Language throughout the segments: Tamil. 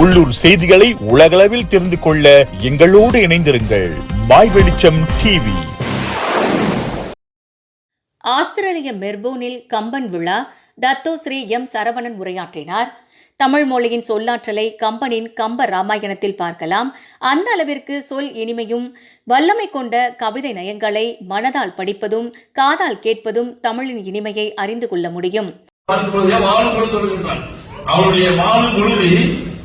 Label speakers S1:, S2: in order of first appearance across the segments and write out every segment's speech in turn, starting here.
S1: உள்ளூர் செய்திகளை உலகளவில் தெரிந்து கொள்ள எங்களோடு இணைந்திருங்கள். மாய் வெளிச்சம் டிவி
S2: ஆஸ்திரேலிய மெர்போனில் கம்பன் விழா டத்தோ ஸ்ரீ எம் சரவணன் உரையாற்றினார். தமிழ் மொழியின் சொல்லாற்றலை கம்பனின் கம்ப ராமாயணத்தில் பார்க்கலாம். அந்த அளவிற்கு சொல் இனிமையும் வல்லமை கொண்ட கவிதை நயங்களை மனதால் படிப்பதும் காதால் கேட்பதும் தமிழின் இனிமையை அறிந்து கொள்ள முடியும்.
S3: அவருடைய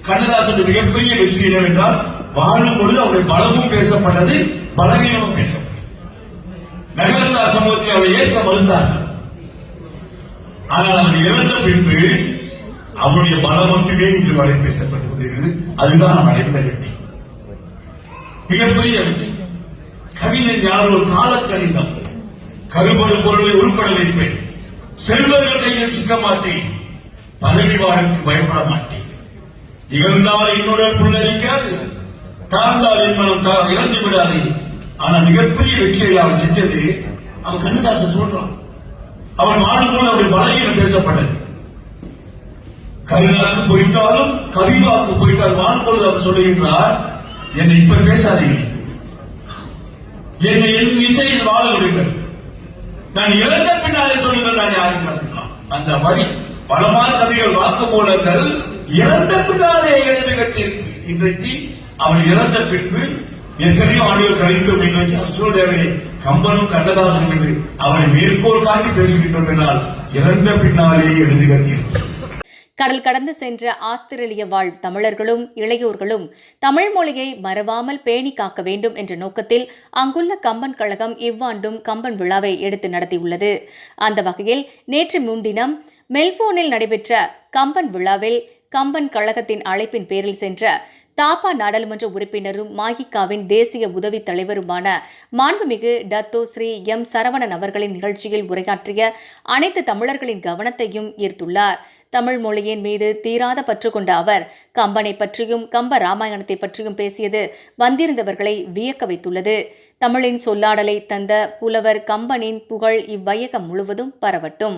S3: கண்ணதாசன் மிகப்பெரிய வெற்றி என்னவென்றால் வாழும் பொழுது அவருடைய பலமும் பேசப்பட்டது பலவீனமும் பேசப்பட்டது. நகரத்தா சமூகத்தை அவரை ஏற்க மறுத்தார்கள் ஆனால் அவர் இறந்த பின்பு அவருடைய பலம் மட்டுமே இன்று வரை பேசப்பட்டு வருகிறது அதுதான் நாம் அடைந்த வெற்றி. மிகப்பெரிய வெற்றி. கவிஞர் யார் ஒரு காலக்கணிதம். கருபடு பொருளை உருப்பட வைப்பேன். செல்வர்கள் கையில் சிக்க மாட்டேன். பதவி வாழ்க்கை பயப்பட மாட்டேன். இகழ்ந்தால் இன்னொரு புள்ளரிக்காது தாழ்ந்தால் என் மனம் தா விடாது. ஆனா மிகப்பெரிய வெற்றியை அவர் செஞ்சது அவன் கண்ணதாசன் சொல்றான். அவன் வாழும்போது அவருடைய பலகீனம் பேசப்பட்டது. கருணாக்கு பொய்த்தாலும் கவிவாக்கு பொய்த்தால் வாழும்பொழுது அவர் சொல்லுகின்றார் என்னை இப்ப பேசாதீங்க. என்னை என் இசையில் வாழ விடுங்கள். நான் இறந்த பின்னாலே சொல்லுங்கள் நான் யாரும் அந்த வரி பலமான கவிகள் வாக்குமூலங்கள் இறந்த பின்னாலே எழுந்து கட்டியிருக்கு இன்றைக்கு அவன் இறந்த பின்பு எத்தனையோ ஆண்டுகள் கழித்தும் இன்றைக்கு அசோதேவை கம்பனும் கண்ணதாசனும் என்று அவனை மேற்கோள் காட்டி பேசுகின்றோம் என்றால் இறந்த பின்னாலே எழுந்து கட்டியிருக்கு
S2: கடல் கடந்து சென்ற ஆஸ்திரேலிய வாழ் தமிழர்களும் இளையோர்களும் தமிழ் மொழியை மறவாமல் பேணி காக்க வேண்டும் என்ற நோக்கத்தில் அங்குள்ள கம்பன் கழகம் இவ்வாண்டும் கம்பன் விழாவை எடுத்து நடத்தியுள்ளது. அந்த வகையில் நேற்று முன்தினம் மெல்போனில் நடைபெற்ற கம்பன் விழாவில் கம்பன் கழகத்தின் அழைப்பின் பேரில் சென்ற தாப்பா நாடாளுமன்ற உறுப்பினரும் மாஹிகாவின் தேசிய உதவித் தலைவருமான மாண்புமிகு டத்தோ ஸ்ரீ எம் சரவணன் அவர்களின் நிகழ்ச்சியில் உரையாற்றிய அனைத்து தமிழர்களின் கவனத்தையும் ஈர்த்துள்ளார். தமிழ் மொழியின் மீது தீராத பற்று கொண்ட அவர் கம்பனை பற்றியும் கம்ப ராமாயணத்தை பற்றியும் பேசியது வந்திருந்தவர்களை வியக்க வைத்துள்ளது. தமிழின் சொல்லாடலை தந்த புலவர் கம்பனின் புகழ் இவ்வையகம் முழுவதும் பரவட்டும்.